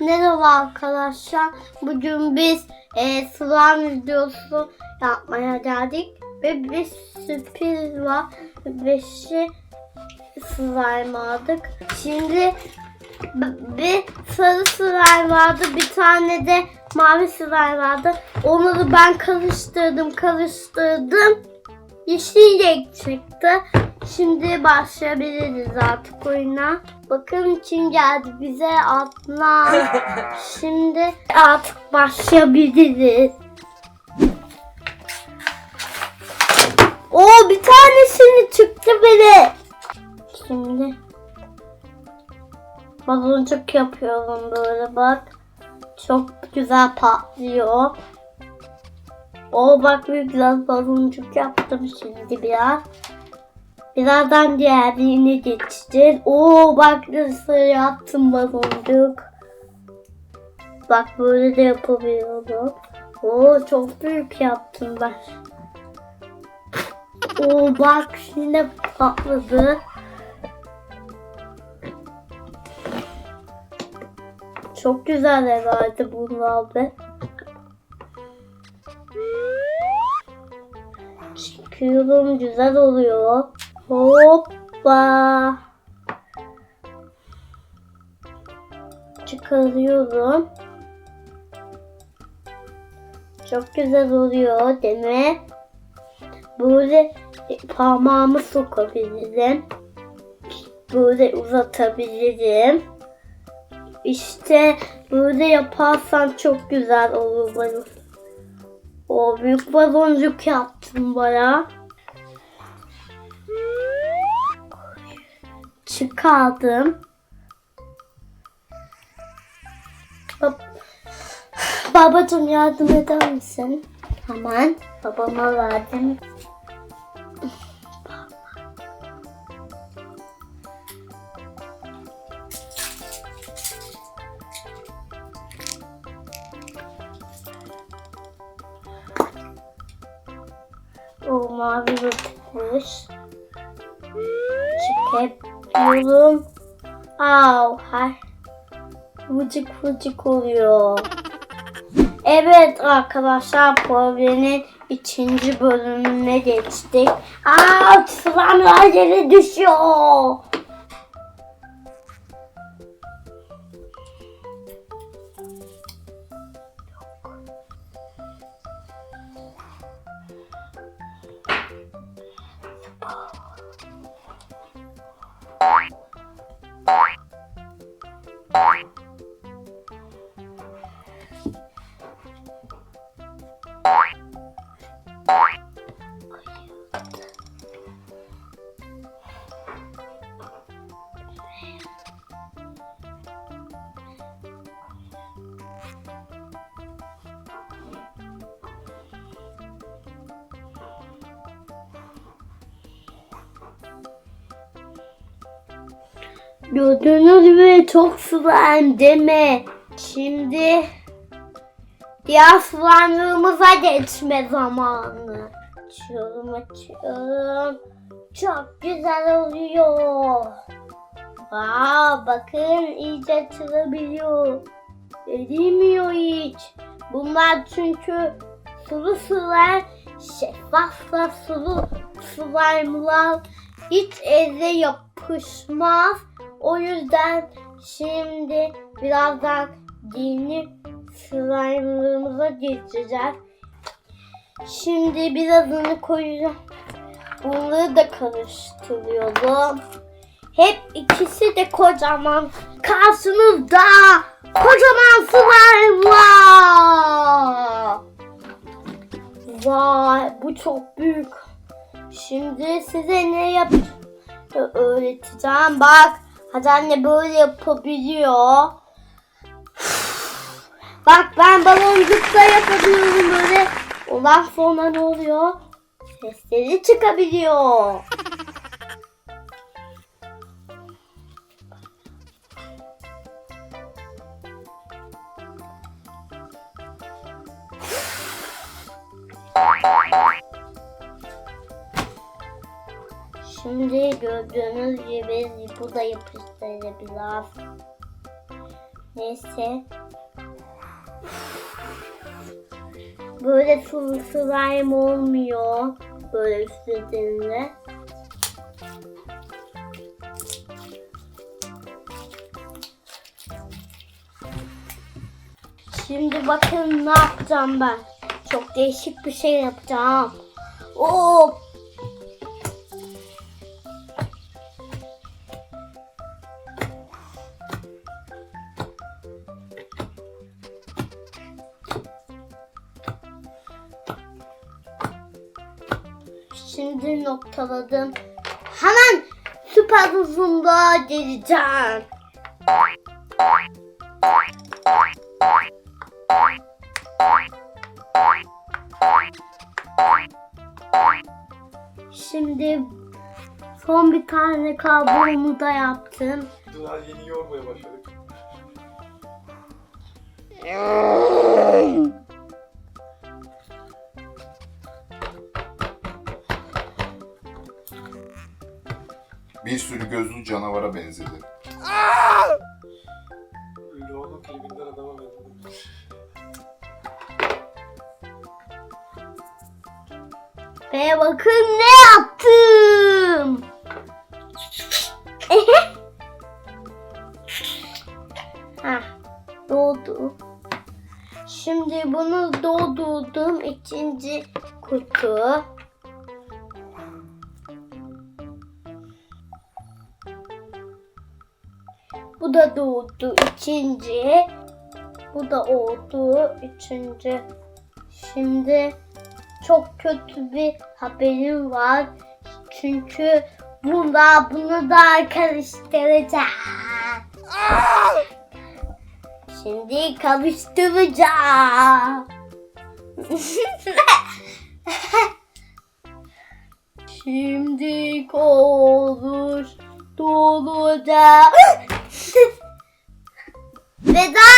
Merhaba arkadaşlar. Bugün biz e, slime videosu yapmaya geldik. Ve bir sürpriz var. Beşi slime aldık. Şimdi bir sarı slime vardı. Bir tane de mavi slime vardı. Onları ben karıştırdım karıştırdım. Yeşil renk çıktı. Şimdi başlayabiliriz artık oyuna. Bakın kim geldi bize Adnan. Şimdi artık başlayabiliriz. Oo bir tanesini çıktı bile. Şimdi baloncuk yapıyorum böyle bak. Çok güzel patlıyor. O bak bir güzel baloncuk yaptım şimdi biraz. Birazdan diğerine geçeceğiz. Oo bak nasıl yaptım baloncuk. Bak böyle de yapabiliyorum. Oo çok büyük yaptım ben. Oo bak şimdi patladı. Çok güzel herhalde bunlar da. Çıkıyorum güzel oluyor. Hoppa. Çıkarıyorum. Çok güzel oluyor değil mi? Böyle parmağımı sokabilirim. Böyle uzatabilirim. İşte böyle yaparsan çok güzel olur bana. O büyük baloncuk yaptım bana. Çıkardım. Bab Babacım yardım eder misin? Hemen babama verdim. O mavi bakmış. Çıkıyorum. Au, hay. Vıcık vıcık oluyor. Evet arkadaşlar problemin ikinci bölümüne geçtik. Aa slime'lar yere düşüyor. Bye. Gördüğünüz gibi çok slime deme. Şimdi diğer slime'larımıza geçme zamanı. Açıyorum açıyorum. Çok güzel oluyor. Wow, bakın iyice açılabiliyor. Erimiyor hiç. Bunlar çünkü sulu sular, şeffafla sulu slime'lar hiç elde yapışmaz. O yüzden şimdi birazdan dini slime'larımıza geçeceğiz. Şimdi birazını koyacağım. Bunları da karıştırıyorum. Hep ikisi de kocaman. Karşınızda kocaman slime'lar. Vay bu çok büyük. Şimdi size ne yap öğreteceğim. Bak hadi anne böyle yapabiliyor. Bak ben baloncukla yapabiliyorum böyle. Ondan sonra ne oluyor? Sesleri çıkabiliyor. Şimdi gördüğünüz gibi bu da yapıştırdı biraz. Neyse. Böyle sulu slime olmuyor. Böyle üstünde. Şimdi bakın ne yapacağım ben. Çok değişik bir şey yapacağım. Oo! Şimdi noktaladım. Hemen süper hızımda geleceğim. Şimdi son bir tane kabuğumu da yaptım. Daha yeni yormaya başladık. Bir sürü gözlü canavara benzedi. Adama benzedim. Ve bakın ne yaptım. Hah, doldu. Şimdi bunu doldurdum ikinci kutu. Bu da doldu ikinci. Bu da oldu üçüncü. Şimdi çok kötü bir haberim var. Çünkü bunda bunu da karıştıracağım. Şimdi karıştıracağım. Şimdi olur dolacak. Veda